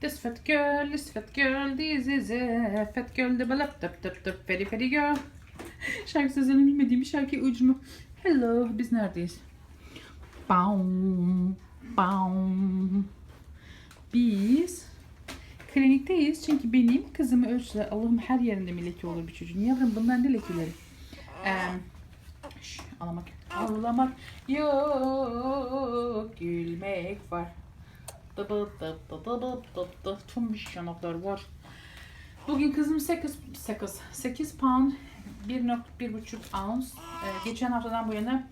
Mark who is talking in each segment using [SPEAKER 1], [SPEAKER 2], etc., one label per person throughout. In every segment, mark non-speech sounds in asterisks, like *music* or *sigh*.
[SPEAKER 1] This fat girl, this fat girl, this is a fat girl, develop, dup dup dup, very very girl. Şarkı sözlerini bilmediğim şarkı ucumu. Hello, biz neredeyiz? Baum, baum. Biz klinikteyiz çünkü benim kızımı ölçtüler. Allah'ım her yerinde mi olur bir çocuğun. Yavrum bunlar ne lekeleri? Ee, şş, ağlamak. Ağlamak yok, gülmek var. Tüm bir yanaklar var. Bugün kızım 8, 8, 8 pound 1.1,5 ounce. Ee, geçen haftadan bu yana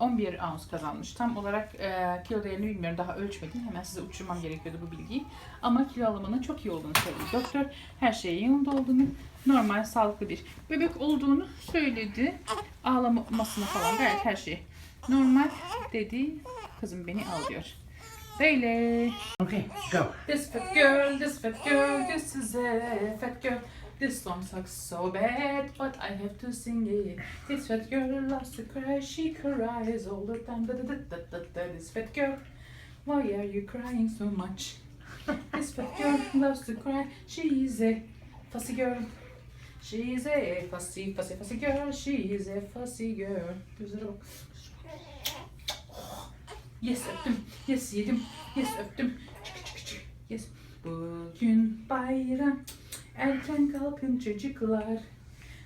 [SPEAKER 1] 11 ounce kazanmış. Tam olarak e, kilo değerini bilmiyorum. Daha ölçmedim. Hemen size uçurmam gerekiyordu bu bilgiyi. Ama kilo alımının çok iyi olduğunu söyledi. Doktor her şeyin yolunda olduğunu, normal, sağlıklı bir bebek olduğunu söyledi. Ağlamasına falan gayet her şey normal dedi. Kızım beni al Böyle.
[SPEAKER 2] Okay, go.
[SPEAKER 1] This fat girl, this fat girl, this is a fat girl. This song sucks so bad, but I have to sing it. This fat girl loves to cry, she cries all the time. Da, da, da, da, da. This fat girl, why are you crying so much? This fat girl loves to cry, she is a fussy girl. She is a fussy, fussy, fussy girl. She is a fussy girl. Yes öptüm. Yes yedim. Yes öptüm. Çık çık çık. Yes. Bugün bayram. Erken kalkın çocuklar.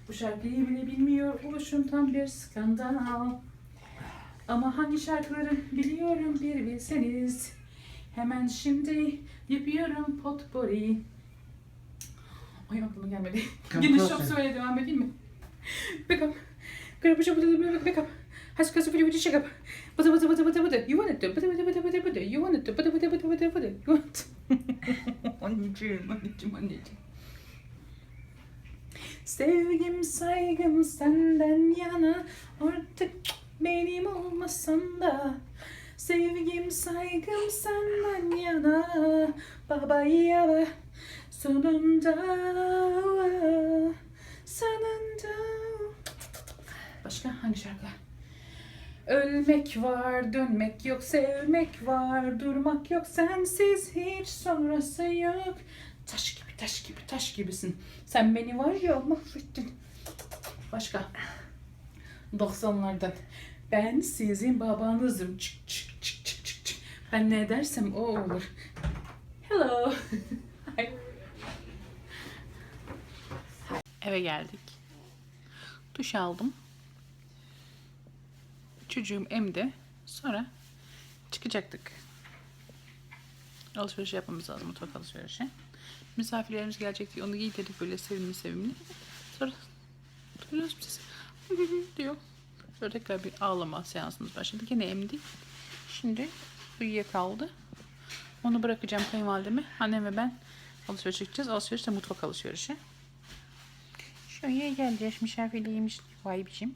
[SPEAKER 1] Bu şarkıyı bile bilmiyor oluşum tam bir skandal. Ama hangi şarkıları biliyorum bir bilseniz. Hemen şimdi yapıyorum potpourri. Ay aklıma gelmedi. Yine şop söyle devam edeyim mi? Pick up. Grab a shop, pick up. Has kası fili fili up. Bıdı bıdı bıdı bıdı bıdı. You want to bıdı bıdı bıdı bıdı bıdı. You want to bıdı bıdı bıdı bıdı bıdı. You want. *laughs* Sevgim saygım senden yana artık benim olmasan da Sevgim saygım senden yana baba yala sonunda sonunda Başka hangi şarkı? Ölmek var, dönmek yok, sevmek var, durmak yok, sensiz hiç sonrası yok. Taş gibi, taş gibi, taş gibisin. Sen beni var ya mahvettin. Başka? 90'lardan. Ben sizin babanızım. Çık çık çık çık çık çık. Ben ne dersem o olur. Hello. *laughs* Hi. Eve geldik. Duş aldım. Çocuğum emdi. Sonra çıkacaktık. Alışveriş yapmamız lazım mutfak alışverişi. Misafirlerimiz gelecek diye onu giydirdik böyle sevimli sevimli. Sonra duyuyoruz biz *laughs* diyor. Sonra tekrar bir ağlama seansımız başladı. Gene emdi. Şimdi uyuyakaldı. Onu bırakacağım kayınvalideme. Annem ve ben alışveriş çıkacağız. Alışveriş de mutfak alışverişi. Şöyle geldi. Misafirliymiş. Vay biçim.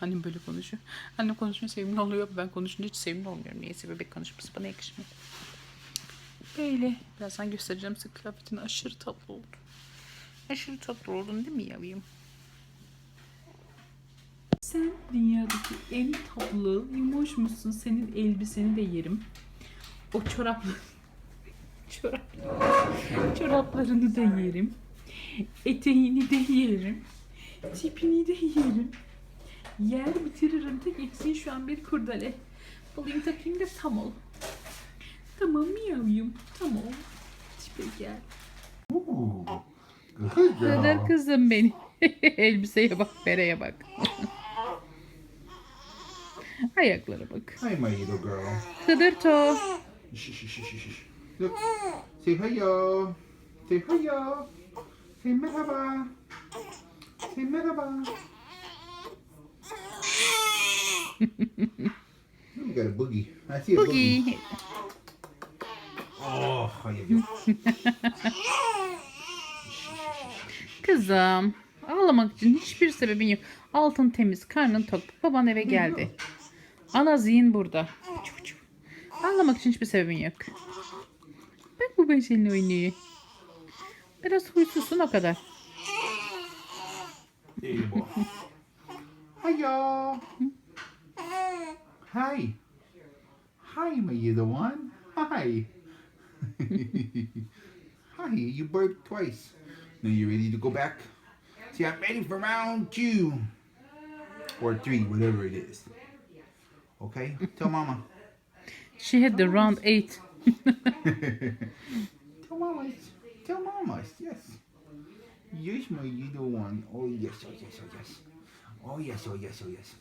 [SPEAKER 1] Annem böyle konuşuyor. Annem konuşunca sevimli oluyor. Ben konuşunca hiç sevimli olmuyorum. Neyse bebek konuşması bana yakışmıyor. Böyle. Birazdan göstereceğim size kıyafetini. Aşırı tatlı oldu. Aşırı tatlı oldun değil mi yavrum? Sen dünyadaki en tatlı, yumuş musun? Senin elbiseni de yerim. O çorap... *laughs* çorap... Çoraplarını da yerim. Eteğini de yerim. Tipini de yerim. Yer bitiririm. Tek eksiğin şu an bir kurdele. Bulayım takayım da tam ol. Tamam mı yavrum? Tamam. Tipe gel.
[SPEAKER 2] Good
[SPEAKER 1] Kadar kızım beni. *laughs* Elbiseye bak, bereye bak. Ayaklara bak.
[SPEAKER 2] Hi, my little girl.
[SPEAKER 1] Kıdırto.
[SPEAKER 2] Shh, shh, shh, shh. Look, say hiya. Say hiya. Say merhaba. Say merhaba. You got a boogie. I see a boogie.
[SPEAKER 1] Boogie.
[SPEAKER 2] Oh.
[SPEAKER 1] Kızım. Ağlamak için hiçbir sebebin yok. Altın temiz, karnın tok. Baban eve geldi. Ana zihin burada. Çuf çuf. Ağlamak için hiçbir sebebin yok. Bak bu ben seninle oynuyor. Biraz huysuzsun o kadar.
[SPEAKER 2] There you go. Hi. Hi, my the one. Hi. *laughs* Hi, you burped twice. Now you ready to go back? See, I'm ready for round two. Or three, whatever it is. Okay? Tell mama.
[SPEAKER 1] She had the round 8. *laughs*
[SPEAKER 2] Tell mama. Tell mama. Yes. Yes, my little one. Oh, yes, oh, yes, oh, yes. Oh, yes, oh, yes, oh, yes.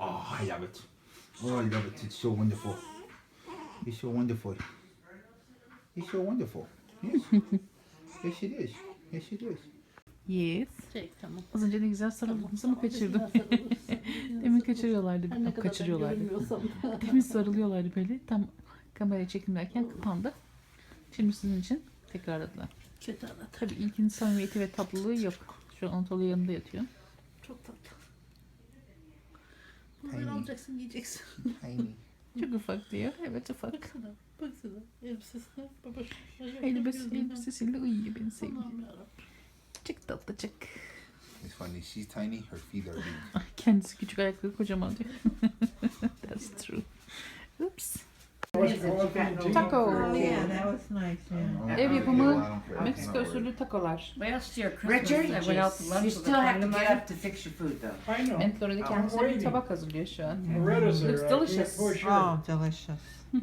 [SPEAKER 2] Oh, I love it. Oh, I love it. It's so wonderful. It's so wonderful. It's so wonderful. Yes. yes, it is. Yes, it is.
[SPEAKER 1] Yes.
[SPEAKER 3] Çek tamam.
[SPEAKER 1] Az önce ne güzel sarıldığınızı mı kaçırdım? *laughs* Demin kaçırıyorlardı.
[SPEAKER 3] Her ne kadar
[SPEAKER 1] kaçırıyorlardı. Demin *laughs* sarılıyorlardı böyle. Tam kameraya çekimlerken kapandı. Şimdi sizin için tekrarladılar.
[SPEAKER 3] Kötü anlat.
[SPEAKER 1] Tabii ilkinin samimiyeti ve tatlılığı yok. Şu an Anatolia yanında yatıyor.
[SPEAKER 3] Çok tatlı. Bunları alacaksın giyeceksin.
[SPEAKER 2] Tiny. *laughs*
[SPEAKER 1] Çok ufak diyor. Evet ufak.
[SPEAKER 3] Baksana. Baksana. Elbisesine. Baba.
[SPEAKER 1] Elbise, elbisesiyle uyuyor beni sevdiğim.
[SPEAKER 3] Allah'ım yarabbim.
[SPEAKER 1] Çok tatlı çok.
[SPEAKER 2] It's funny. She's tiny. Her feet are big. *laughs*
[SPEAKER 1] Kendisi küçük ayakları kocaman diyor. *laughs* That's true. Oops. Taco.
[SPEAKER 4] Oh yeah, that was nice. Yeah.
[SPEAKER 1] Ev yapımı. Meksika usulü takolar.
[SPEAKER 5] Last year Christmas,
[SPEAKER 4] Richard,
[SPEAKER 5] I went out to lunch
[SPEAKER 4] you
[SPEAKER 5] with a
[SPEAKER 4] still have
[SPEAKER 5] friend
[SPEAKER 4] to
[SPEAKER 5] of
[SPEAKER 4] get
[SPEAKER 5] mine.
[SPEAKER 4] up to fix your food though.
[SPEAKER 6] I know.
[SPEAKER 1] Mentlore'de
[SPEAKER 6] I'm
[SPEAKER 1] kendisine bir
[SPEAKER 6] waiting.
[SPEAKER 1] tabak hazırlıyor şu an.
[SPEAKER 6] Loretta's there.
[SPEAKER 1] Looks
[SPEAKER 6] I can't
[SPEAKER 1] delicious.
[SPEAKER 6] push her.
[SPEAKER 4] Oh, delicious. *laughs*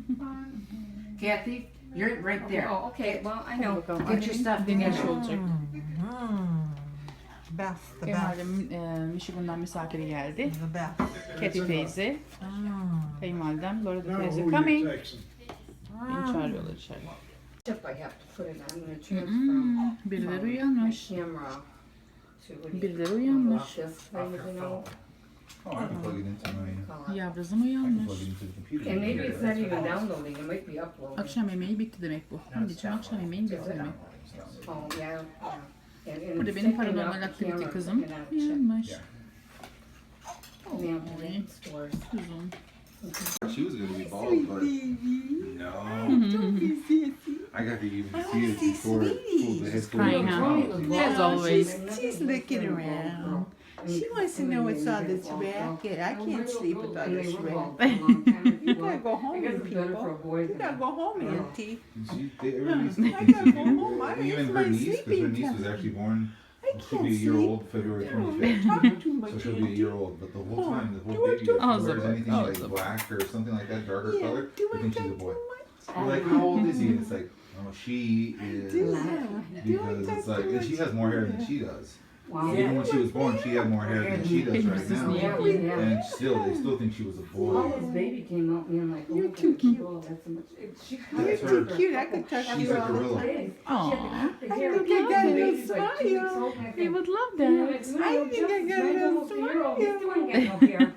[SPEAKER 4] Kathy, you're right there.
[SPEAKER 5] Oh, okay, well, I know.
[SPEAKER 1] Bakalım.
[SPEAKER 4] Get your stuff
[SPEAKER 1] Deneyiş
[SPEAKER 4] together.
[SPEAKER 1] olacak.
[SPEAKER 4] Mm. Best, the best.
[SPEAKER 1] Kayınvalidem e, Michigan'dan misafiri geldi.
[SPEAKER 4] The best.
[SPEAKER 1] Katie teyze,
[SPEAKER 4] Mm.
[SPEAKER 1] Kayınvalidem, Loretta
[SPEAKER 6] Now
[SPEAKER 1] teyze.
[SPEAKER 6] who
[SPEAKER 1] Coming.
[SPEAKER 6] you texting?
[SPEAKER 1] Beni çağırıyorlar içeri. Hmm, birileri uyanmış. Birileri uyanmış.
[SPEAKER 2] Oh, I can plug it into my.
[SPEAKER 5] call it.
[SPEAKER 1] Yavruzum
[SPEAKER 2] I can
[SPEAKER 1] uyanmış.
[SPEAKER 2] plug it into the computer.
[SPEAKER 5] And maybe it's not even downloading, it might be uploading.
[SPEAKER 1] Akşam yemeği bitti demek bu. Anneciğim akşam yemeğin bitti demek.
[SPEAKER 5] Oh, yeah, yeah. And- and
[SPEAKER 1] Burada benim paranormal
[SPEAKER 5] the
[SPEAKER 1] aktivite
[SPEAKER 5] camera,
[SPEAKER 1] kızım
[SPEAKER 5] and I'll check
[SPEAKER 1] uyanmış.
[SPEAKER 2] Yeah.
[SPEAKER 5] the.
[SPEAKER 1] Kuzum.
[SPEAKER 2] She was gonna be bald, but no. I got to even see it before it pulled the head full
[SPEAKER 1] crying,
[SPEAKER 2] of the
[SPEAKER 1] As always.
[SPEAKER 4] She's looking around. She wants to know what's all this racket. I can't sleep with all this racket. You gotta go home, you
[SPEAKER 5] it's better for
[SPEAKER 4] people. You gotta go home, Auntie.
[SPEAKER 2] She, they, everybody
[SPEAKER 4] I gotta go home. I-
[SPEAKER 2] Even
[SPEAKER 4] it's
[SPEAKER 2] her niece, because her
[SPEAKER 4] sleeping
[SPEAKER 2] niece was
[SPEAKER 4] time.
[SPEAKER 2] actually born.
[SPEAKER 4] I
[SPEAKER 2] She'll
[SPEAKER 4] can't
[SPEAKER 2] be a oh, year
[SPEAKER 4] sleep.
[SPEAKER 2] old February
[SPEAKER 4] I don't
[SPEAKER 2] 25th.
[SPEAKER 4] talk too much,
[SPEAKER 2] So she'll be a year old, but the whole
[SPEAKER 4] Oh,
[SPEAKER 2] time, the whole
[SPEAKER 4] do I
[SPEAKER 2] baby,
[SPEAKER 4] talk-
[SPEAKER 2] if
[SPEAKER 1] Oh,
[SPEAKER 2] she wears
[SPEAKER 1] Zipper.
[SPEAKER 2] anything
[SPEAKER 1] Oh,
[SPEAKER 2] like
[SPEAKER 1] Zipper.
[SPEAKER 2] black or something like that, darker
[SPEAKER 4] Yeah,
[SPEAKER 2] color,
[SPEAKER 4] do
[SPEAKER 2] they
[SPEAKER 4] I
[SPEAKER 2] think she's a boy.
[SPEAKER 4] much?
[SPEAKER 2] We're like, how old is he? And it's like, oh, she
[SPEAKER 4] Do
[SPEAKER 2] is,
[SPEAKER 4] I? Do I
[SPEAKER 2] because
[SPEAKER 4] talk
[SPEAKER 2] it's like,
[SPEAKER 4] too
[SPEAKER 2] and she
[SPEAKER 4] much?
[SPEAKER 2] has more hair than she does.
[SPEAKER 5] Wow.
[SPEAKER 2] Even when she was born, she had more hair than she does right now.
[SPEAKER 5] Yeah, yeah.
[SPEAKER 2] And still, they still think she was a
[SPEAKER 5] Well,
[SPEAKER 2] boy.
[SPEAKER 5] this baby came out and I'm like, oh,
[SPEAKER 4] You're too
[SPEAKER 5] God,
[SPEAKER 4] cute.
[SPEAKER 5] oh, that's so much. it- She
[SPEAKER 4] You're
[SPEAKER 2] That's
[SPEAKER 4] too
[SPEAKER 2] her.
[SPEAKER 4] cute. I could touch
[SPEAKER 2] She's
[SPEAKER 4] you
[SPEAKER 2] a
[SPEAKER 4] all the
[SPEAKER 2] gorilla.
[SPEAKER 4] time.
[SPEAKER 1] Aww.
[SPEAKER 4] I think I got a little smile.
[SPEAKER 1] You would love that.
[SPEAKER 5] it's my
[SPEAKER 4] I
[SPEAKER 5] old
[SPEAKER 4] think I
[SPEAKER 5] Justin's
[SPEAKER 4] got a little
[SPEAKER 5] almost a year old. He's
[SPEAKER 4] smile.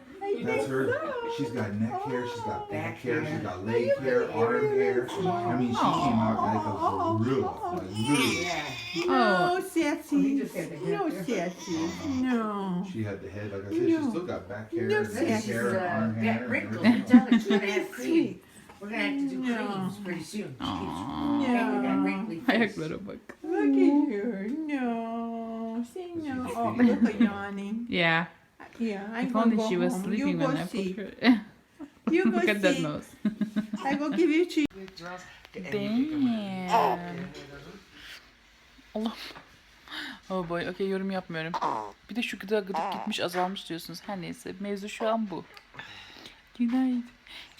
[SPEAKER 5] Still ain't got no hair.
[SPEAKER 4] I
[SPEAKER 2] That's her.
[SPEAKER 4] so.
[SPEAKER 2] She's got neck hair, she's got back
[SPEAKER 4] Back
[SPEAKER 2] hair, She's got leg hair, arm hair. I mean, she came out like a oh, oh, gorilla. Like literally.
[SPEAKER 4] No,
[SPEAKER 5] Oh, he
[SPEAKER 4] sassy.
[SPEAKER 5] just had the
[SPEAKER 4] No, sassy. No.
[SPEAKER 2] She had the head, like I said, she's
[SPEAKER 4] No.
[SPEAKER 2] still got back hair,
[SPEAKER 4] No,
[SPEAKER 2] and
[SPEAKER 4] see,
[SPEAKER 2] hair, and arm hair.
[SPEAKER 4] got
[SPEAKER 2] and
[SPEAKER 4] wrinkles.
[SPEAKER 2] everything.
[SPEAKER 4] You tell her gonna have cream. Sweet. We're gonna have to do No. creams pretty soon.
[SPEAKER 1] Aww.
[SPEAKER 4] Yeah.
[SPEAKER 1] Ayaklara bak.
[SPEAKER 4] Look at her. No. Say no. Oh, look at yawning.
[SPEAKER 1] Yeah.
[SPEAKER 4] Yeah, I'm
[SPEAKER 1] If only
[SPEAKER 4] go
[SPEAKER 1] she was
[SPEAKER 4] home.
[SPEAKER 1] sleeping
[SPEAKER 4] you
[SPEAKER 1] when
[SPEAKER 4] go
[SPEAKER 1] I put
[SPEAKER 4] see.
[SPEAKER 1] her.
[SPEAKER 4] You *laughs* go
[SPEAKER 1] Look at that
[SPEAKER 4] see.
[SPEAKER 1] nose.
[SPEAKER 4] I go give you cheese. *laughs*
[SPEAKER 1] Damn. Allah. Oh boy, okey yorum yapmıyorum. Bir de şu gıda gıdık gitmiş azalmış diyorsunuz. Her neyse mevzu şu an bu. Günaydın.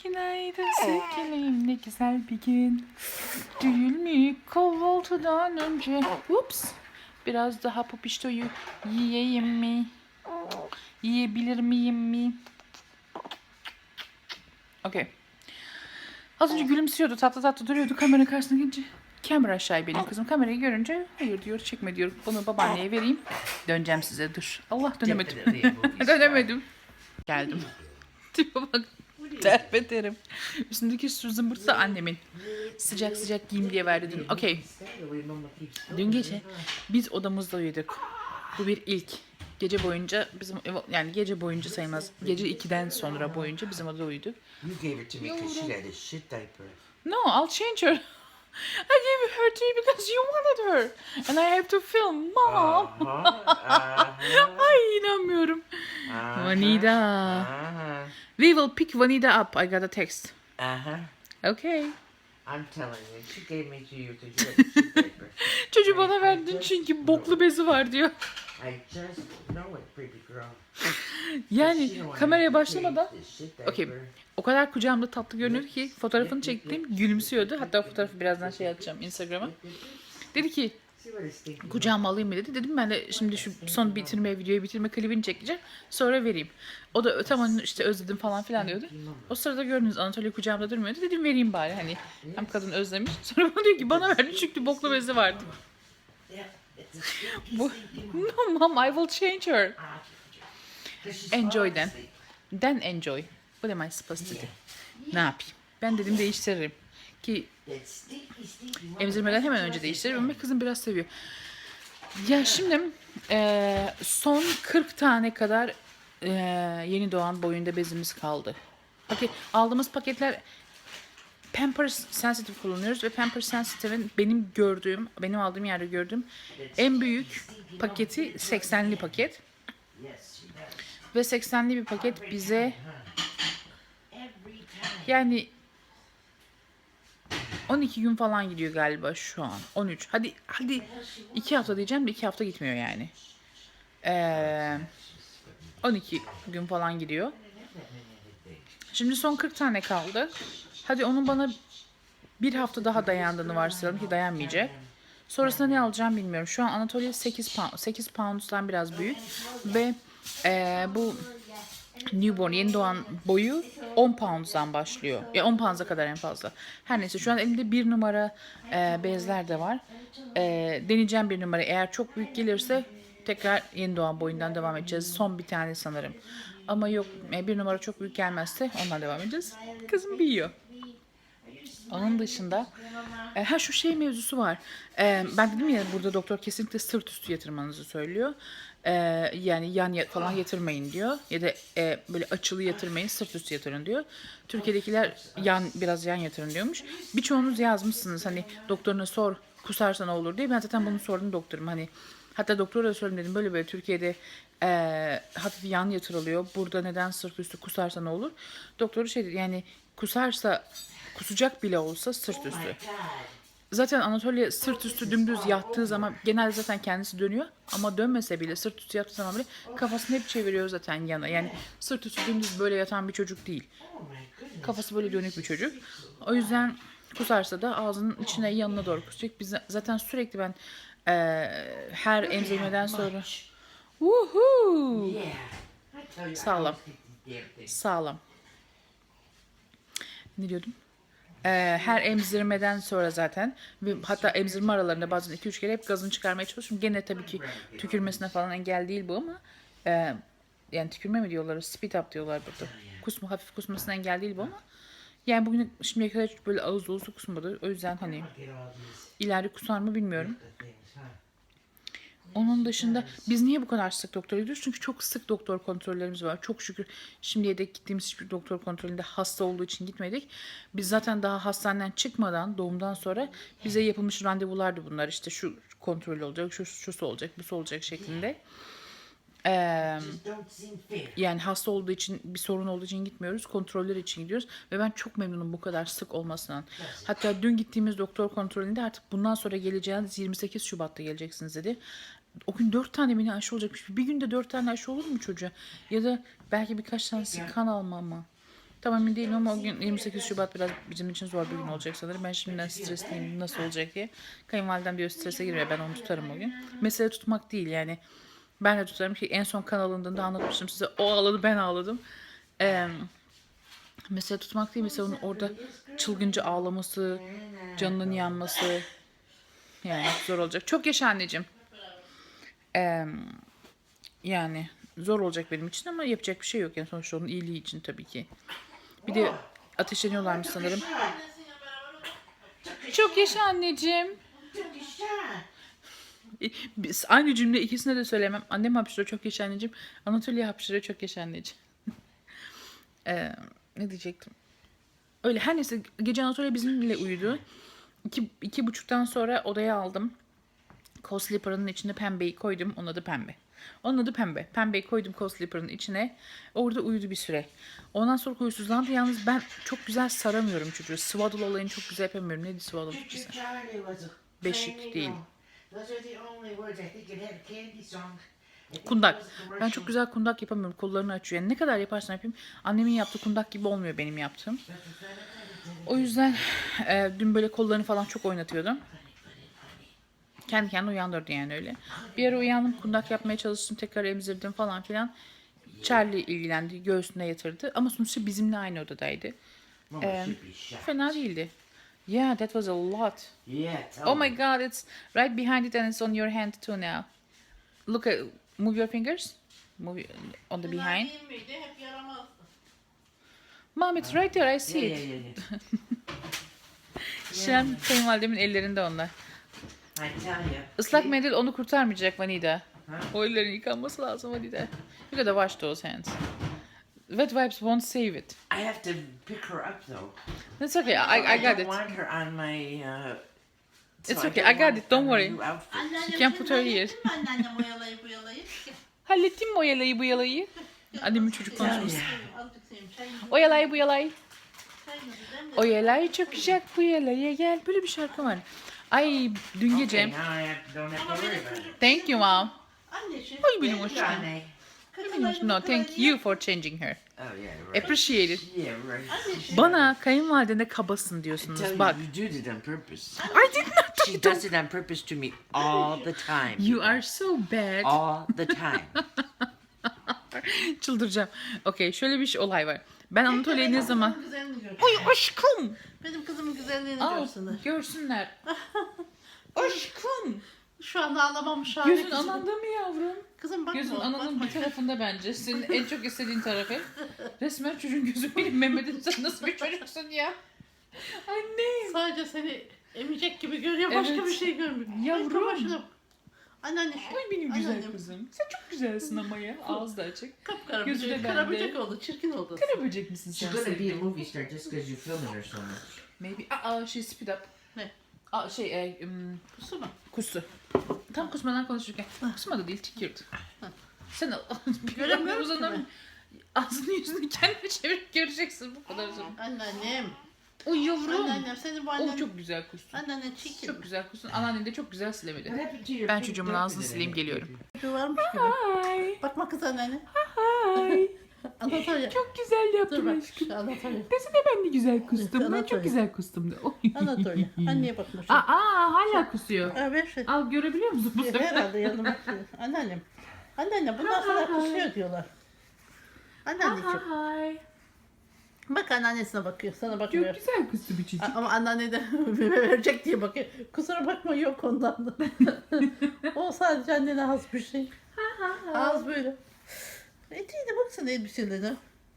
[SPEAKER 1] Günaydın sevgilim ne güzel bir gün. Değil mi kahvaltıdan önce? Ups. Biraz daha popiştoyu yiyeyim mi? Yiyebilir miyim mi? Okey. Az önce gülümsüyordu, tatlı tatlı duruyordu kameranın karşısına gelince. Kamera aşağı benim kızım. Kamerayı görünce hayır diyor, çekme diyor. Bunu babaanneye vereyim. Döneceğim size dur. Allah dönemedim. *laughs* dönemedim. Geldim. Tipe bak. Terbeterim. Üstündeki şu zımbırt da annemin. Sıcak sıcak giyeyim diye verdi dün. Okey. Dün gece biz odamızda uyuduk. Bu bir ilk. Gece boyunca bizim yani gece boyunca sayılmaz. Gece 2'den sonra boyunca bizim odada uyudu.
[SPEAKER 6] You gave it to me because she had a shit diaper.
[SPEAKER 1] No, I'll change her. *laughs* I gave her to you because you wanted her. And I have to film. Mom.
[SPEAKER 6] Uh-huh, uh-huh, *laughs*
[SPEAKER 1] Ay inanmıyorum.
[SPEAKER 6] uh-huh,
[SPEAKER 1] Vanida.
[SPEAKER 6] uh-huh,
[SPEAKER 1] We will pick Vanida up. I got a text.
[SPEAKER 6] uh-huh.
[SPEAKER 1] Okay.
[SPEAKER 6] I'm telling you, she gave me to you because you had a *laughs* shit diaper.
[SPEAKER 1] Çocuğu bana verdin çünkü boklu bezi var diyor. Yani kameraya başlamadan Okey. o kadar kucağımda tatlı görünüyor ki fotoğrafını çektim gülümsüyordu. Hatta fotoğrafı birazdan şey atacağım Instagram'a. Dedi ki
[SPEAKER 6] Thinking.
[SPEAKER 1] kucağıma alayım mı dedi. Dedim ben de şimdi şu son bitirme videoyu bitirme klibini çekeceğim. Sonra vereyim. O da tamam işte özledim falan filan diyordu. O sırada gördünüz Anatolia kucağımda durmuyordu. Dedim vereyim bari hani. Hem kadın özlemiş. *laughs* Sonra bana diyor ki bana verdi çünkü boklu bezi vardı. Bu, *laughs* no mom I will change her.
[SPEAKER 6] she's
[SPEAKER 1] Enjoy then. Then enjoy. What am I supposed to do? Ne yapayım? Ben dedim değiştiririm. Ki emzirmeden hemen önce değiştiririm ama kızım biraz seviyor. Ya şimdi eee, son 40 tane kadar eee, yeni doğan boyunda bezimiz kaldı. Paket, aldığımız paketler Pampers Sensitive kullanıyoruz ve Pampers Sensitive'in benim gördüğüm, benim aldığım yerde gördüğüm en büyük paketi 80'li paket. Ve 80'li bir paket bize yani 12 gün falan gidiyor galiba şu an. 13. Hadi hadi 2 hafta diyeceğim de 2 hafta gitmiyor yani. Ee, 12 gün falan gidiyor. Şimdi son 40 tane kaldı. Hadi onun bana bir hafta daha dayandığını varsayalım ki dayanmayacak. Sonrasında ne alacağım bilmiyorum. Şu an Anatolia 8 pound, 8 pounds'tan biraz büyük ve ee, bu newborn yeni doğan boyu 10 pounds'dan başlıyor. Ya 10 pounds'a kadar en fazla. Her neyse şu an elimde bir numara e, bezler de var. E, deneyeceğim bir numara. Eğer çok büyük gelirse tekrar yeni doğan boyundan devam edeceğiz. Son bir tane sanırım. Ama yok e, bir numara çok büyük gelmezse ondan devam edeceğiz. Kızım büyüyor. Onun dışında e, ha şu şey mevzusu var. E, ben dedim ya burada doktor kesinlikle sırt üstü yatırmanızı söylüyor. E, yani yan ya- falan yatırmayın diyor. Ya da e, böyle açılı yatırmayın sırt üstü yatırın diyor. Türkiye'dekiler yan biraz yan yatırın diyormuş. Birçoğunuz yazmışsınız hani doktoruna sor kusarsa ne olur diye. Ben zaten bunu sordum doktorum hani. Hatta doktora da söyledim dedim böyle böyle Türkiye'de e, hafif yan yatırılıyor. Burada neden sırt üstü kusarsa ne olur? Doktoru şey dedi yani kusarsa kusacak bile olsa sırt üstü. Zaten Anatolia sırt üstü dümdüz yattığı zaman genelde zaten kendisi dönüyor ama dönmese bile sırt üstü yattığı zaman bile kafasını hep çeviriyor zaten yana. Yani sırt üstü dümdüz böyle yatan bir çocuk değil. Kafası böyle dönük bir çocuk. O yüzden kusarsa da ağzının içine yanına doğru kusacak. Biz zaten sürekli ben eee, her emzirmeden sonra Woohoo! Sağlam. Sağlam. Ne diyordum? Ee, her emzirmeden sonra zaten hatta emzirme aralarında bazen 2-3 kere hep gazını çıkarmaya çalışıyorum. Gene tabii ki tükürmesine falan engel değil bu ama e, yani tükürme mi diyorlar? Spit up diyorlar burada. Kusma, hafif kusmasına engel değil bu ama yani bugün şimdiye kadar böyle ağız dolusu kusmadı. O yüzden hani ileride kusar mı bilmiyorum. Onun dışında biz niye bu kadar sık doktora gidiyoruz? Çünkü çok sık doktor kontrollerimiz var. Çok şükür şimdiye dek gittiğimiz hiçbir doktor kontrolünde hasta olduğu için gitmedik. Biz zaten daha hastaneden çıkmadan doğumdan sonra bize yapılmış randevulardı bunlar. İşte şu kontrol olacak, şu şusu olacak, busu olacak şeklinde. Ee, yani hasta olduğu için bir sorun olduğu için gitmiyoruz. Kontroller için gidiyoruz. Ve ben çok memnunum bu kadar sık olmasından. Hatta dün gittiğimiz doktor kontrolünde artık bundan sonra geleceğiniz 28 Şubat'ta geleceksiniz dedi. O gün 4 tane mini aşı olacakmış. Bir günde 4 tane aşı olur mu çocuğa? Ya da belki birkaç tanesi kan alma ama. Tamam emin değilim ama o gün 28 Şubat biraz bizim için zor bir gün olacak sanırım. Ben şimdiden stresliyim nasıl olacak diye. Kayınvalidem diyor strese girme ben onu tutarım o gün. Mesele tutmak değil yani. Ben de tutarım ki en son kan alındığında anlatmıştım size. O ağladı ben ağladım. Ee, mesela tutmak değil mesela onun orada çılgınca ağlaması, canının yanması. Yani zor olacak. Çok yaşa anneciğim. Ee, yani zor olacak benim için ama yapacak bir şey yok. Yani sonuçta onun iyiliği için tabii ki. Bir de ateşleniyorlarmış sanırım. Çok yaşa anneciğim.
[SPEAKER 6] Took a shot.
[SPEAKER 1] Biz aynı cümle ikisine de söylemem. Annem hapşırıyor çok yaşa anneciğim. Anatolia hapşırıyor çok yaşa anneciğim. *laughs* Ee, ne diyecektim? Öyle her neyse gece Anatolia bizimle uyudu. İki, iki buçuktan sonra odaya aldım. Co-sleeper'ın içine pembeyi koydum. Onun adı pembe. Onun adı pembe. Pembeyi koydum co-sleeper'ın içine. Orada uyudu bir süre. Ondan sonra huysuzlandı. Yalnız ben çok güzel saramıyorum çocuğu. Swaddle olayını çok güzel yapamıyorum. Neydi swaddle Türkçesi? Beşik değil.
[SPEAKER 6] On- Those are the only words. I think it had a candy song. I think it
[SPEAKER 1] Kundak. Ben çok güzel kundak yapamıyorum. Kollarını açıyor. Yani ne kadar yaparsam yapayım. Annemin yaptığı kundak gibi olmuyor benim yaptığım. O yüzden e, dün böyle kollarını falan çok oynatıyordum. Kendi kendine uyandırdı yani öyle. Bir ara uyandım kundak yapmaya çalıştım. Tekrar emzirdim falan filan. Charlie ilgilendi. Göğsüne yatırdı. Ama sonuçta bizimle aynı odadaydı.
[SPEAKER 6] Shot.
[SPEAKER 1] Fena değildi. Yeah, that was a lot.
[SPEAKER 6] Yeah,
[SPEAKER 1] Oh
[SPEAKER 6] me.
[SPEAKER 1] my god, it's right behind it and it's on your hand too now. Look at, move your fingers. Move on the behind. Mom, it's right there. I see
[SPEAKER 6] Yeah,
[SPEAKER 1] it.
[SPEAKER 6] yeah, yeah, yeah. *laughs*
[SPEAKER 1] Şiren kayınvalidemin ellerinde onlar.
[SPEAKER 6] I tell you.
[SPEAKER 1] Islak mendil onu kurtarmayacak Vanida.
[SPEAKER 6] Ha?
[SPEAKER 1] O ellerin yıkanması lazım Vanida. You gotta wash those hands. Wet wipes won't save it.
[SPEAKER 6] I have to pick her up though.
[SPEAKER 1] It's okay. I, I got
[SPEAKER 6] don't
[SPEAKER 1] it.
[SPEAKER 6] want her on my. Uh, so
[SPEAKER 1] It's
[SPEAKER 6] I
[SPEAKER 1] okay,
[SPEAKER 6] don't
[SPEAKER 1] I got
[SPEAKER 6] want
[SPEAKER 1] it, don't
[SPEAKER 6] on my
[SPEAKER 1] worry.
[SPEAKER 6] new outfit.
[SPEAKER 3] Anneannem
[SPEAKER 1] You can put her here.
[SPEAKER 3] hallettin mi anneannem oyalayıp oyalayıp?
[SPEAKER 1] Hallettin mi bu yalayı? Annemin çocuk konuşması.
[SPEAKER 3] Azıcık seveyim. Çay mı?
[SPEAKER 1] O yalayı bu yalayı.
[SPEAKER 3] Çay mı? Değil mi?
[SPEAKER 1] O yalayı çok sıcak bu yalaya gel. Böyle bir şarkı var. Ay dün gece.
[SPEAKER 6] Okay, now I have, don't have
[SPEAKER 3] Ama
[SPEAKER 6] to worry
[SPEAKER 3] benim
[SPEAKER 6] about it.
[SPEAKER 3] çocuk
[SPEAKER 1] Thank you mom.
[SPEAKER 3] Anneciğim.
[SPEAKER 1] Ay benim hoşum. No thank you for changing her.
[SPEAKER 6] Oh yeah, right.
[SPEAKER 1] Appreciate it.
[SPEAKER 6] Yeah, right.
[SPEAKER 1] Bana kayınvalidene kabasın diyorsunuz. Bak.
[SPEAKER 6] you do it on purpose.
[SPEAKER 1] I did not
[SPEAKER 6] She does it on purpose to me all the time.
[SPEAKER 1] You are so bad.
[SPEAKER 6] all the time. *laughs*
[SPEAKER 1] Çıldıracağım. Okey şöyle bir şey, olay var. Ben Anatolia'yı ne zaman...
[SPEAKER 3] Kızımın güzelliğini gör.
[SPEAKER 1] Ay aşkım.
[SPEAKER 3] Benim kızımın güzelliğini
[SPEAKER 1] Al
[SPEAKER 3] görsünler.
[SPEAKER 1] görsünler. *laughs* aşkım.
[SPEAKER 3] Şu anda ağlamamış hali
[SPEAKER 1] Gözün
[SPEAKER 3] kızım.
[SPEAKER 1] ananda mı yavrum?
[SPEAKER 3] Kızım bakma.
[SPEAKER 1] Gözün ananın bir tarafında bence. Senin en çok istediğin tarafı. *laughs* Resmen çocuğun gözü benim Mehmet'in sen nasıl bir çocuksun ya? Anne.
[SPEAKER 3] Sadece seni emecek gibi görüyor. Başka
[SPEAKER 1] Evet.
[SPEAKER 3] bir şey görmüyor.
[SPEAKER 1] Yavrum.
[SPEAKER 3] Kamaşırım. Anneanne şu.
[SPEAKER 1] Ay benim güzel
[SPEAKER 3] Anneannem.
[SPEAKER 1] kızım. Sen çok güzelsin ama ya. Ağız da açık.
[SPEAKER 3] Kapkara
[SPEAKER 1] Gözü de
[SPEAKER 3] böcek.
[SPEAKER 1] bende.
[SPEAKER 3] Kara böcek oldu. Çirkin oldu.
[SPEAKER 1] Kara böcek misin sen?
[SPEAKER 6] She's gonna be a
[SPEAKER 1] sevgilim?
[SPEAKER 6] movie star just because you filming her so much.
[SPEAKER 1] Maybe. Aa şey speed up.
[SPEAKER 3] Ne?
[SPEAKER 1] Aa şey e, um,
[SPEAKER 3] Kusu mu?
[SPEAKER 1] kustu. Tam kusmadan konuşurken. Kusmadı değil tükürdü. Sen *laughs*
[SPEAKER 3] Göremiyorum ki
[SPEAKER 1] uzanır
[SPEAKER 3] ben.
[SPEAKER 1] Ağzını yüzünü kendine çevirip göreceksin bu kadar zor.
[SPEAKER 3] Anneannem.
[SPEAKER 1] Oy yavrum.
[SPEAKER 3] Anneannem. Senin bu
[SPEAKER 1] O
[SPEAKER 3] annen.
[SPEAKER 1] çok güzel kustun.
[SPEAKER 3] Anneannen çirkin.
[SPEAKER 1] Çok güzel kustun. Anneannen de çok güzel silemedi. Ben çocuğumun ağzını sileyim geliyorum.
[SPEAKER 3] varmış gibi. Bakma kız anneanne.
[SPEAKER 1] Ay.
[SPEAKER 3] Anatolia. *laughs*
[SPEAKER 1] Çok güzel
[SPEAKER 3] Dur
[SPEAKER 1] yaptın
[SPEAKER 3] bak.
[SPEAKER 1] aşkım.
[SPEAKER 3] Şu Anatolia.
[SPEAKER 1] Desene ben de güzel kustum. Ben
[SPEAKER 3] Anatolia.
[SPEAKER 1] çok güzel kustum da. Oy.
[SPEAKER 3] Anatolia. Anneye bakmış.
[SPEAKER 1] Aa, aa hala kusuyor.
[SPEAKER 3] Ha ver şu.
[SPEAKER 1] Al görebiliyor musun bu sefer?
[SPEAKER 3] Herhalde yanıma. Anneannem. Anneannem bundan sonra kusuyor diyorlar. Anneanneciğim.
[SPEAKER 1] Hay.
[SPEAKER 3] Bak anneannesine bakıyor. Sana
[SPEAKER 1] Çok
[SPEAKER 3] bakmıyor.
[SPEAKER 1] güzel kustu bir çocuk.
[SPEAKER 3] A- Ama anneanne de *laughs* verecek diye bakıyor. Kusura bakma yok ondan da. *laughs* o sadece annene has bir şey. Az böyle. Eteğine baksana elbiselerine.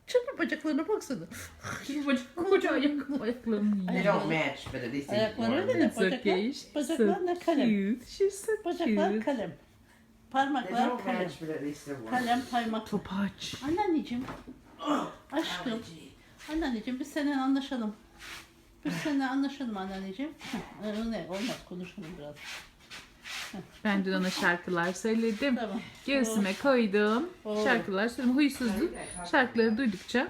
[SPEAKER 3] Çırpı bacaklarına baksana. *laughs*
[SPEAKER 1] Çünkü koca, ayak, ayaklarını
[SPEAKER 6] They
[SPEAKER 1] yiyor.
[SPEAKER 6] don't match, but at least they
[SPEAKER 3] Ayakları öyle de
[SPEAKER 1] It's okay.
[SPEAKER 3] bacaklar,
[SPEAKER 1] She's
[SPEAKER 3] bacaklar ne
[SPEAKER 1] so
[SPEAKER 3] kalem.
[SPEAKER 1] cute. She's so
[SPEAKER 3] Bacaklar
[SPEAKER 1] cute.
[SPEAKER 3] kalem.
[SPEAKER 6] They
[SPEAKER 3] Parmaklar
[SPEAKER 6] don't
[SPEAKER 3] kalem.
[SPEAKER 6] match, but at least they're one.
[SPEAKER 3] Kalem parmak.
[SPEAKER 1] Topaç.
[SPEAKER 3] Anneanneciğim. Aşkım. Anneanneciğim biz seninle anlaşalım. Biz seninle anlaşalım anneanneciğim. Heh, ne olmaz konuşalım biraz.
[SPEAKER 1] Ben dün ona şarkılar söyledim.
[SPEAKER 3] Tamam.
[SPEAKER 1] Göğsüme koydum.
[SPEAKER 3] Oo.
[SPEAKER 1] Şarkılar söyledim. Huysuzdu. Şarkıları duydukça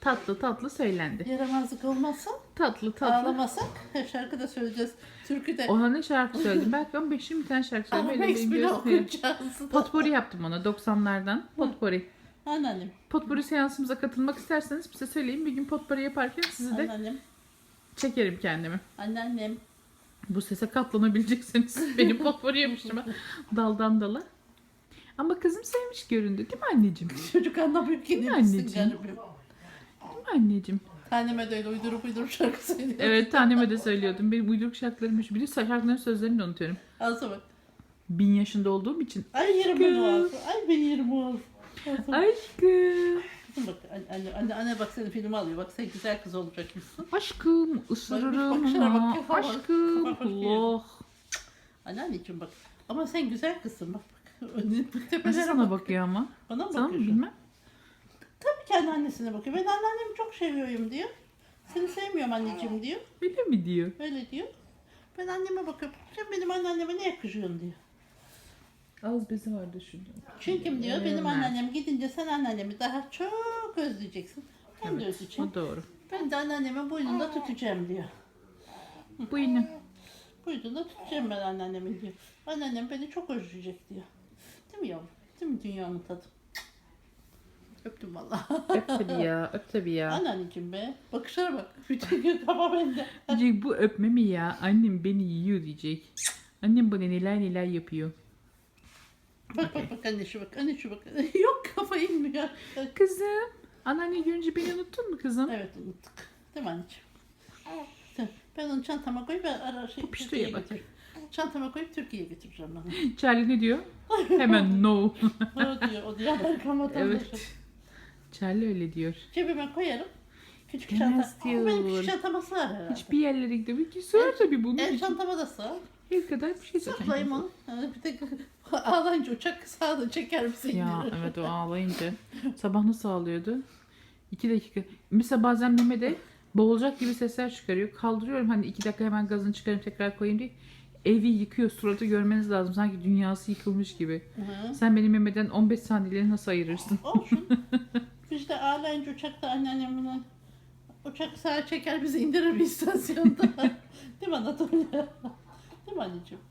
[SPEAKER 1] tatlı tatlı söylendi.
[SPEAKER 3] Yaramazlık olmazsa
[SPEAKER 1] Tatlı tatlı.
[SPEAKER 3] ağlamasak şarkı da söyleyeceğiz. Türkü de.
[SPEAKER 1] Ona ne şarkı söyledim? Belki 15-20 tane şarkı söyledim. Öyle benim
[SPEAKER 3] bile
[SPEAKER 1] göğsüme-
[SPEAKER 3] okuyacağız.
[SPEAKER 1] Potpourri yaptım ona 90'lardan. Potpourri.
[SPEAKER 3] Anneannem.
[SPEAKER 1] Potpourri seansımıza katılmak isterseniz bize söyleyin. Bir gün potpourri yaparken sizi de
[SPEAKER 3] Anneannem.
[SPEAKER 1] çekerim kendimi.
[SPEAKER 3] Anneannem.
[SPEAKER 1] Bu sese katlanabileceksiniz. *laughs* Benim potpourri yemiştim. Daldan dala. Ama kızım sevmiş göründü değil mi anneciğim? *laughs*
[SPEAKER 3] Çocuk anlamıyor ki ne
[SPEAKER 1] Anneciğim. Değil mi anneciğim?
[SPEAKER 3] Anneme de öyle uydurup uydurup şarkı söylüyor.
[SPEAKER 1] Evet *laughs* anneme de söylüyordum. Benim uyduruk şarkılarım şu. Bir şarkıların sözlerini de unutuyorum.
[SPEAKER 3] Ağzı bak.
[SPEAKER 1] Bin yaşında olduğum için.
[SPEAKER 3] Ay yerim ben o ağzı. Ay ben yerim o ağzı.
[SPEAKER 1] Aşkım.
[SPEAKER 3] Kızım bak anne, anne, anne bak seni filme alıyor. Bak sen güzel kız olacakmışsın.
[SPEAKER 1] Aşkım ısırırım
[SPEAKER 3] bak,
[SPEAKER 1] ama.
[SPEAKER 3] kafa bak,
[SPEAKER 1] Aşkım.
[SPEAKER 3] kafa bak.
[SPEAKER 1] Allah.
[SPEAKER 3] Anneanneciğim bak. Ama sen güzel kızsın bak bak. Önüne bak
[SPEAKER 1] Nasıl
[SPEAKER 3] tepelere
[SPEAKER 1] sana
[SPEAKER 3] bak.
[SPEAKER 1] bakıyor ama?
[SPEAKER 3] Bana mı
[SPEAKER 1] Sana mı
[SPEAKER 3] bakıyorsun?
[SPEAKER 1] bilmem.
[SPEAKER 3] Tabii kendi annesine bakıyor. Ben anneannemi çok seviyorum diyor. Seni sevmiyorum anneciğim diyor.
[SPEAKER 1] Öyle mi diyor?
[SPEAKER 3] Öyle diyor. Ben anneme bakıyorum. Sen benim anneanneme niye kızıyorsun diyor.
[SPEAKER 1] Az bezi vardı şurada.
[SPEAKER 3] Çünkü diyor benim anneannem gidince sen anneannemi daha çok özleyeceksin. Ben de özleyeceğim.
[SPEAKER 1] O doğru.
[SPEAKER 3] Ben de annennemin boynunda tutacağım diyor.
[SPEAKER 1] Bu yine.
[SPEAKER 3] Boynunda tutacağım ben anneannemi diyor. Anneannem beni çok özleyecek diyor. Değil mi yavrum? Değil mi dünyamın tadı? Öptüm valla.
[SPEAKER 1] Öp tabii ya. Öp tabii ya.
[SPEAKER 3] Anneanneciğim be. Bakışlara bak. *laughs* Bütün gün kafa bende.
[SPEAKER 1] Diyecek bu öpme mi ya? Annem beni yiyor diyecek. Annem bana neler neler yapıyor.
[SPEAKER 3] Bak bak bak anne şu bak. Anne şu bak. *laughs* Yok kafa inmiyor.
[SPEAKER 1] Kızım. Anneanne görünce beni unuttun mu kızım?
[SPEAKER 3] Evet unuttuk. Değil mi anneciğim? Tamam. Ben onu çantama koyup ara şey
[SPEAKER 1] Popiştoya
[SPEAKER 3] Türkiye'ye
[SPEAKER 1] bak.
[SPEAKER 3] götür. Çantama koyup Türkiye'ye götüreceğim ben. *laughs*
[SPEAKER 1] Charlie ne diyor? Hemen no. *laughs*
[SPEAKER 3] o diyor, o diyor. Amerikan vatandaşı.
[SPEAKER 1] evet. Charlie öyle diyor.
[SPEAKER 3] Cebime koyarım. Küçük
[SPEAKER 1] Demez
[SPEAKER 3] çanta. Ama benim küçük çantama sığar herhalde.
[SPEAKER 1] Hiçbir yerlere gidiyor. Ki sığar tabii bunun
[SPEAKER 3] El
[SPEAKER 1] için.
[SPEAKER 3] çantama da sığar.
[SPEAKER 1] El kadar bir şey zaten.
[SPEAKER 3] Saklayayım onu. Yani bir tek *laughs* ağlayınca uçak sağda çeker misin?
[SPEAKER 1] Ya *laughs* evet o ağlayınca. Sabah nasıl ağlıyordu? İki dakika. Mesela bazen Mehmet'e boğulacak gibi sesler çıkarıyor. Kaldırıyorum hani iki dakika hemen gazını çıkarayım tekrar koyayım diye. Evi yıkıyor. Suratı görmeniz lazım. Sanki dünyası yıkılmış gibi.
[SPEAKER 3] Hı.
[SPEAKER 1] Sen benim Mehmet'ten 15 saniyeleri nasıl ayırırsın?
[SPEAKER 3] Olsun. *laughs* Biz de ağlayınca uçakta anneannemle uçak sağa çeker bizi indirir bir istasyonda. Değil mi Anatolia? Değil mi anneciğim?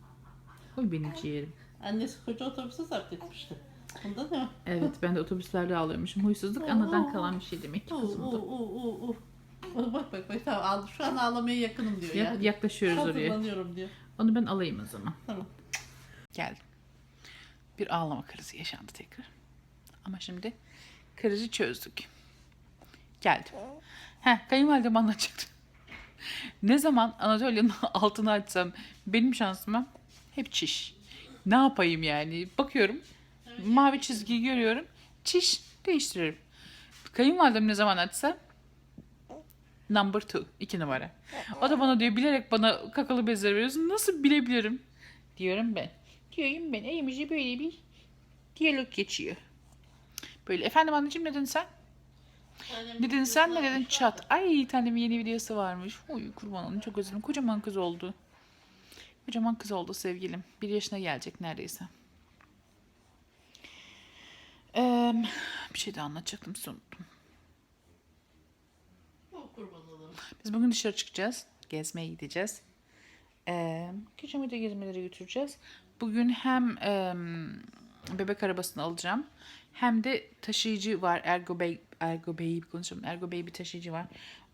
[SPEAKER 1] Oy benim ciğerim.
[SPEAKER 3] Annesi koca otobüse zapt etmişti. Bunda da
[SPEAKER 1] Evet ben de otobüslerde ağlıyormuşum. Huysuzluk anadan kalan bir şey demek ki
[SPEAKER 3] u
[SPEAKER 1] kızım
[SPEAKER 3] u
[SPEAKER 1] da.
[SPEAKER 3] u u u. Bak bak bak tamam ağl- şu an ağlamaya yakınım diyor
[SPEAKER 1] Ya-
[SPEAKER 3] ya.
[SPEAKER 1] yaklaşıyoruz oraya.
[SPEAKER 3] Hazırlanıyorum diyor.
[SPEAKER 1] Onu ben alayım o zaman.
[SPEAKER 3] Tamam.
[SPEAKER 1] Geldim. Bir ağlama krizi yaşandı tekrar. Ama şimdi krizi çözdük. Geldim. Heh, kayınvalidem anlatacaktı. ne zaman Anatolia'nın *laughs* altını açsam benim şansıma hep çiş. Ne yapayım yani? Bakıyorum. Mavi çizgiyi görüyorum. Çiş değiştiririm. Kayınvalidem ne zaman açsa number two. iki numara. O da bana diyor bilerek bana kakalı bezler veriyorsun. Nasıl bilebilirim? Diyorum ben. Diyorum ben. Evimizde böyle bir diyalog geçiyor. Böyle efendim anneciğim ne dedin sen? Ne dedin sen ne dedin çat. Ay tanemin yeni videosu varmış. Uy kurban olayım çok özledim. Kocaman kız oldu. Kocaman kız oldu sevgilim. Bir yaşına gelecek neredeyse. Ee, bir şey daha anlatacaktım unuttum.
[SPEAKER 3] O kurban olurum.
[SPEAKER 1] Biz bugün dışarı çıkacağız. Gezmeye gideceğiz. Ee, gecemi de gezmelere götüreceğiz. Bugün hem em, bebek arabasını alacağım. Hem de taşıyıcı var. Ergo Bey, Ergo Bey konuşalım. Ergo Bey bir taşıyıcı var.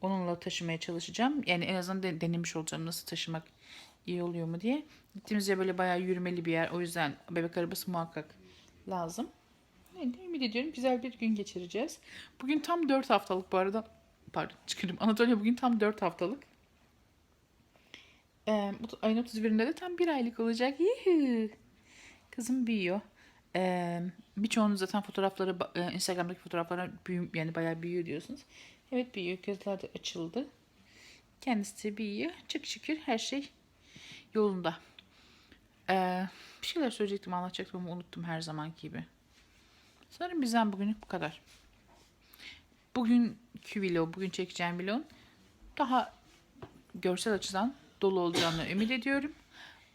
[SPEAKER 1] Onunla taşımaya çalışacağım. Yani en azından de- denemiş olacağım nasıl taşımak iyi oluyor mu diye. Gittiğimiz yer böyle bayağı yürümeli bir yer. O yüzden bebek arabası muhakkak lazım. Yani ümit ediyorum güzel bir gün geçireceğiz. Bugün tam 4 haftalık bu arada. Pardon çıkırım. Anatolia bugün tam 4 haftalık. Ee, ayın 31'inde de tam bir aylık olacak. Yuhu. Kızım büyüyor. Ee, birçoğunuz zaten fotoğrafları e, Instagram'daki fotoğraflara büyü, yani bayağı büyüyor diyorsunuz. Evet büyüyor. Gözler de açıldı. Kendisi de büyüyor. Çok şükür her şey yolunda. Ee, bir şeyler söyleyecektim anlatacaktım ama unuttum her zamanki gibi. Sanırım bizden bugünlük bu kadar. Bugünkü vlog, bugün çekeceğim vlogun daha görsel açıdan dolu olacağını ümit ediyorum.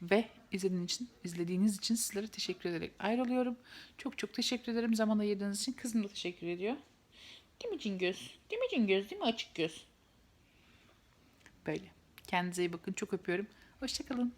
[SPEAKER 1] Ve izlediğiniz için, izlediğiniz için sizlere teşekkür ederek ayrılıyorum. Çok çok teşekkür ederim zaman ayırdığınız için. Kızım da teşekkür ediyor. Değil mi Cingöz? Değil mi Cingöz? Değil mi Açık Göz? Böyle. Kendinize iyi bakın. Çok öpüyorum. Hoşçakalın.